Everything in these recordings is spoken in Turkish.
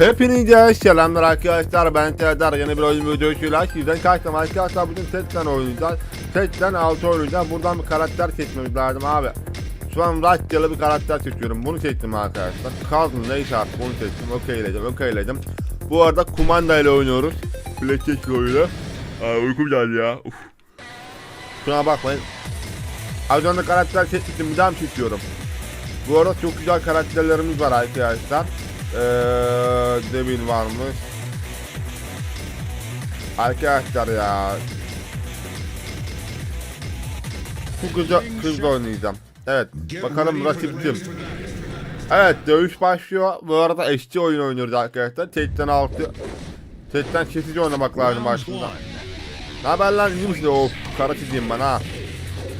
Hepinize selamlar arkadaşlar. Ben Serdar. Yeni bir oyun videosuyla sizden karşılam arkadaşlar bugün setten oynayacağız. Setten 6 oynayacağız. Buradan bir karakter seçmemiz lazım abi. Şu an rastgele bir karakter seçiyorum. Bunu seçtim arkadaşlar. Kazın neyse artık bunu seçtim. Okeyledim okeyledim bu arada kumanda ile oynuyoruz. PlayStation oyunu. Aa, uykum geldi ya. Uf. şuna bakmayın. Az önce karakter seçmiştim. Bir daha mı seçiyorum? Bu arada çok güzel karakterlerimiz var arkadaşlar. Ee, Devil varmış. Arkadaşlar ya. Bu kızla, kızla oynayacağım. Evet. Bakalım rakip kim? Evet dövüş başlıyor. Bu arada eşli oyun oynuyoruz arkadaşlar. Tekten 6. Tekten kesici oynamak lazım aslında. Ne haber lan iyi misin? Of karate diyeyim ben ha.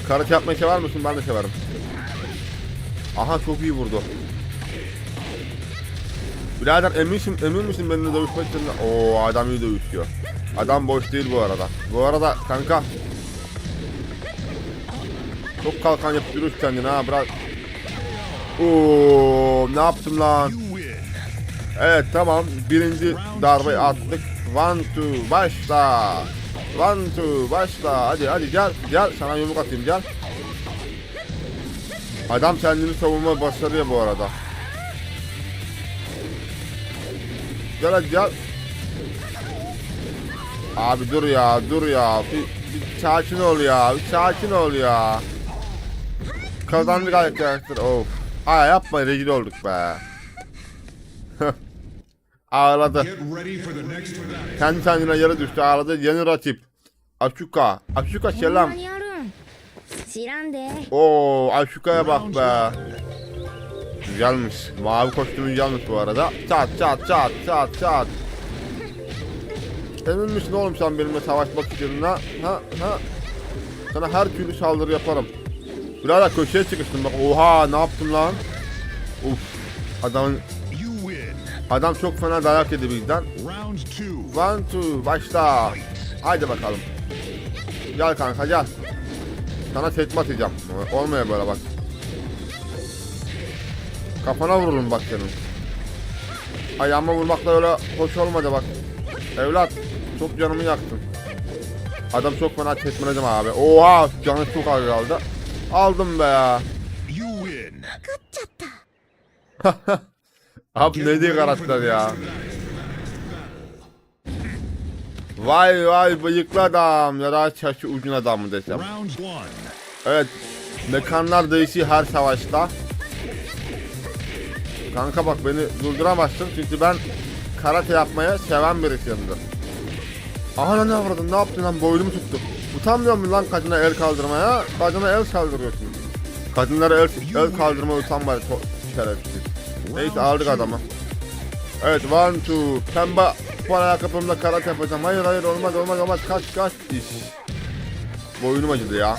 Karate yapmayı sever misin? Ben de severim. Aha çok iyi vurdu. Birader eminsin, emin misin benimle dövüşmek için? Oo adam iyi dövüşüyor. Adam boş değil bu arada. Bu arada kanka. Çok kalkan yapıyoruz kendine ha bırak. Oo ne yaptım lan? Evet tamam birinci darbeyi attık. One two başla. One two başla. Hadi hadi gel gel sana yumruk atayım gel. Adam kendini savunma başarıyor bu arada. Gel hadi gel. Abi dur ya dur ya. Bir, bir sakin ol ya. Bir sakin ol ya. Kazandık arkadaşlar. Of. Aa yapma rezil olduk be. ağladı. Kendi kendine yere düştü ağladı. Yeni rakip. Aşuka. Aşuka selam. Oo Aşuka'ya bak be. Güzelmiş. Mavi kostümü güzelmiş bu arada. Çat çat çat çat çat. Emin misin oğlum sen benimle savaşmak için ha? Ha ha. Sana her türlü saldırı yaparım. Birader köşeye çıkıştım bak. Oha ne yaptın lan? Uf. Win. adam çok fena dayak yedi bizden. One two başla. Haydi bakalım. Gel kanka gel. Sana tekme atacağım. Olmaya böyle bak. Kafana vururum bak senin. Ayağıma vurmakla öyle hoş olmadı bak. Evlat çok canımı yaktın. Adam çok fena tekmeledim abi. Oha canı çok az kaldı. Aldım be ya. You win. Abi ne diye karakter ya. Vay vay bıyıklı adam ya da çarşı ucun adam mı desem. Evet. Mekanlar değişiyor her savaşta. Kanka bak beni durduramazsın çünkü ben karate yapmaya seven birisiyimdir. Aha lan ne avradın ne yaptın lan boynumu tuttu. Utanmıyor musun lan kadına el kaldırmaya? Kadına el kaldırıyorsun. Kadınlara el, el kaldırmaya utanma to- şerefsiz. Neyse aldık adamı. Evet one two. Pembe spor ayakkabımla karate yapacağım. Hayır hayır olmaz olmaz olmaz kaç kaç. İş. Boynum acıdı ya.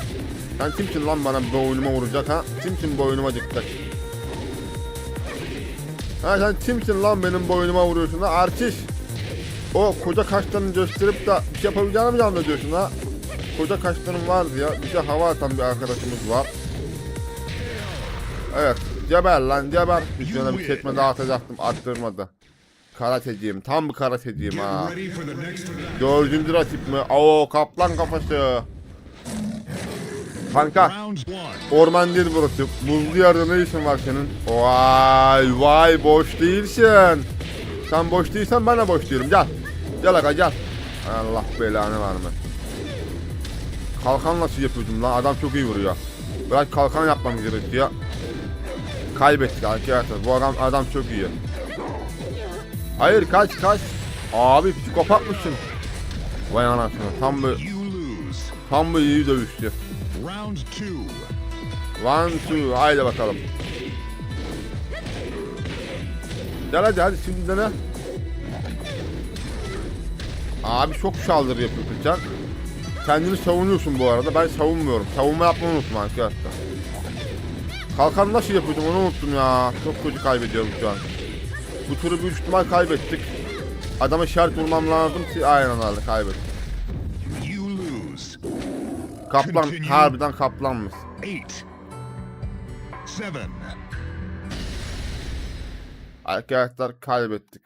Sen kimsin lan bana boynuma vuracak ha? Kimsin boynuma acıtacak? Ha sen kimsin lan benim boynuma vuruyorsun ha? Artist. O koca kaşlarını gösterip de bir şey yapabileceğini mi zannediyorsun ha? Koca kaşların var ya. Bize hava atan bir arkadaşımız var. Evet. Geber lan geber. Bir tane bir tekme daha atacaktım. Attırmadı. Karateciyim. Tam bir karateciyim ha. Dördüncü rakip mi? Oo kaplan kafası. Kanka orman değil burası. Buzlu yerde ne işin var senin? Vay vay boş değilsin. Sen boş değilsen ben de boş değilim. Gel. Gel aga gel. Allah belanı var mı? Kalkan nasıl yapıyordum lan? Adam çok iyi vuruyor. Biraz kalkan yapmam gerekiyor. Kaybettik arkadaşlar. Bu adam adam çok iyi. Hayır kaç kaç. Abi psikopat mısın? Vay anasını. Tam lose. tam bir iyi dövüşçü. Round two. One two haydi bakalım. Gel hadi hadi şimdi dene. Abi çok saldırı yapıyorsun sen. Kendini savunuyorsun bu arada. Ben savunmuyorum. Savunma yapmayı unuttum arkadaşlar. Kalkan nasıl yapıyordum onu unuttum ya. Çok kötü kaybediyorum şu an. Bu turu büyük ihtimal kaybettik. Adama şart vurmam lazım ki aynen öyle kaybettik. Kaplan Continue. harbiden kaplanmış. Eight. Seven. Arkadaşlar kaybettik.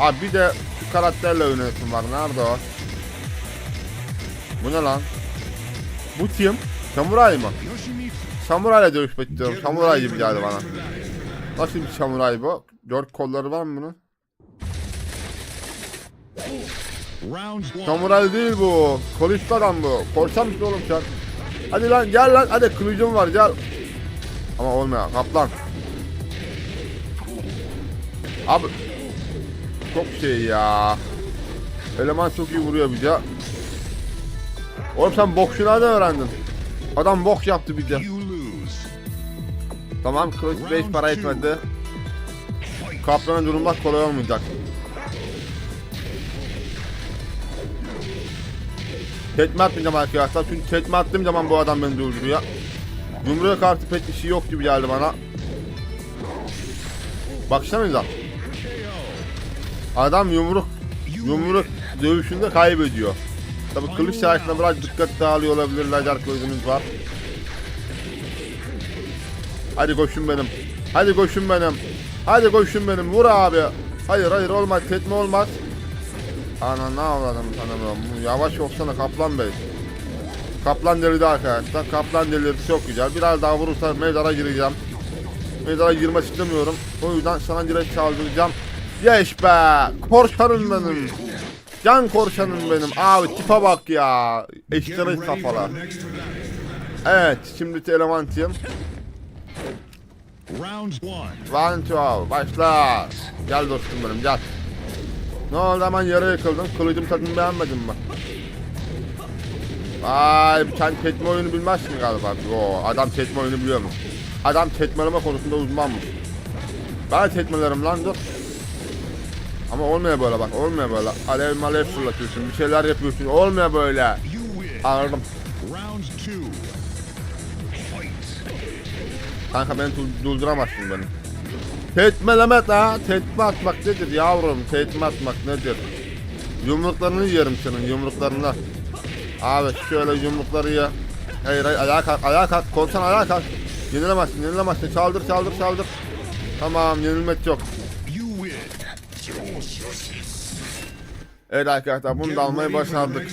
Abi bir de şu karakterle oynuyorsun var. Nerede o? Bu ne lan? Bu kim? Samuray mı? Samurayla dövüşmek istiyorum. Samuray gibi geldi bana. Nasıl bir samuray bu? Dört kolları var mı bunun? Samuray değil bu. Polisli adam bu. Korsan mısın oğlum sen? Hadi lan gel lan. Hadi kılıcım var gel. Ama olmuyor. Kaplan. Abi. Çok şey ya. Eleman çok iyi vuruyor bir de. Oğlum sen boksu nereden öğrendin? Adam bok yaptı bir de. Tamam kılıç 5 para etmedi. Kaplan'a durmak kolay olmayacak. Tekme atmayacağım arkadaşlar çünkü tekme attığım zaman bu adam beni durduruyor. Yumruğa karşı pek bir şey yok gibi geldi bana. Baksanıza. Adam yumruk yumruk dövüşünde kaybediyor. Tabi kılıç sayesinde biraz dikkat dağılıyor olabilir. Lazer kılıcımız var. Hadi koşun benim. Hadi koşun benim. Hadi koşun benim. Vur abi. Hayır hayır olmaz. Tetme olmaz. Ana ne avladım tanımıyorum. Yavaş olsana Kaplan Bey. Kaplan delirdi arkadaşlar. Kaplan delirdi çok güzel. Biraz daha vurursa mezara gireceğim. Mezara girmek istemiyorum. O yüzden sana direkt çaldıracağım. Yeş be. Korşanım benim. Can korşanım benim. Abi tipe bak ya. Get Eşleri ready for kafalar. Evet şimdi elemantiyim. Round one. One two başla. Gel dostum benim gel. Ne oldu hemen yere yıkıldın. Kılıcım tadını beğenmedin mi? Vay sen tekme oyunu bilmezsin galiba. Yo adam tekme oyunu biliyormuş. Adam tekmeleme konusunda uzmanmış. Ben tekmelerim lan dur. Ama olmuyor böyle bak olmuyor böyle. Alev malev fırlatıyorsun bir şeyler yapıyorsun olmuyor böyle. Anladım. Kanka beni dur- durduramazsın beni. Tekmeleme la. Tekme atmak nedir yavrum? Tekme atmak nedir? Yumruklarını yerim senin yumruklarını. Abi şöyle yumrukları ye. Hayır hayır ayağa kalk ayağa kalk. Korsan ayağa kalk. Yenilemezsin yenilemezsin. Çaldır çaldır çaldır. Tamam yenilmek yok. Evet arkadaşlar bunu da almayı başardık.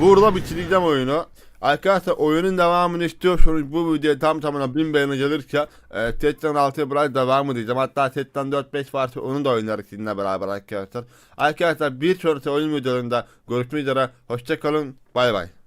Burada bitireceğim oyunu. Arkadaşlar oyunun devamını istiyorsanız bu videoya tam tamına 1000 beğeni gelirse e, Tetran 6'ya biraz devam edeceğim. Hatta Tetran 4-5 varsa onu da oynarız sizinle beraber arkadaşlar. Arkadaşlar bir sonraki oyun videolarında görüşmek üzere. Hoşçakalın. Bay bay.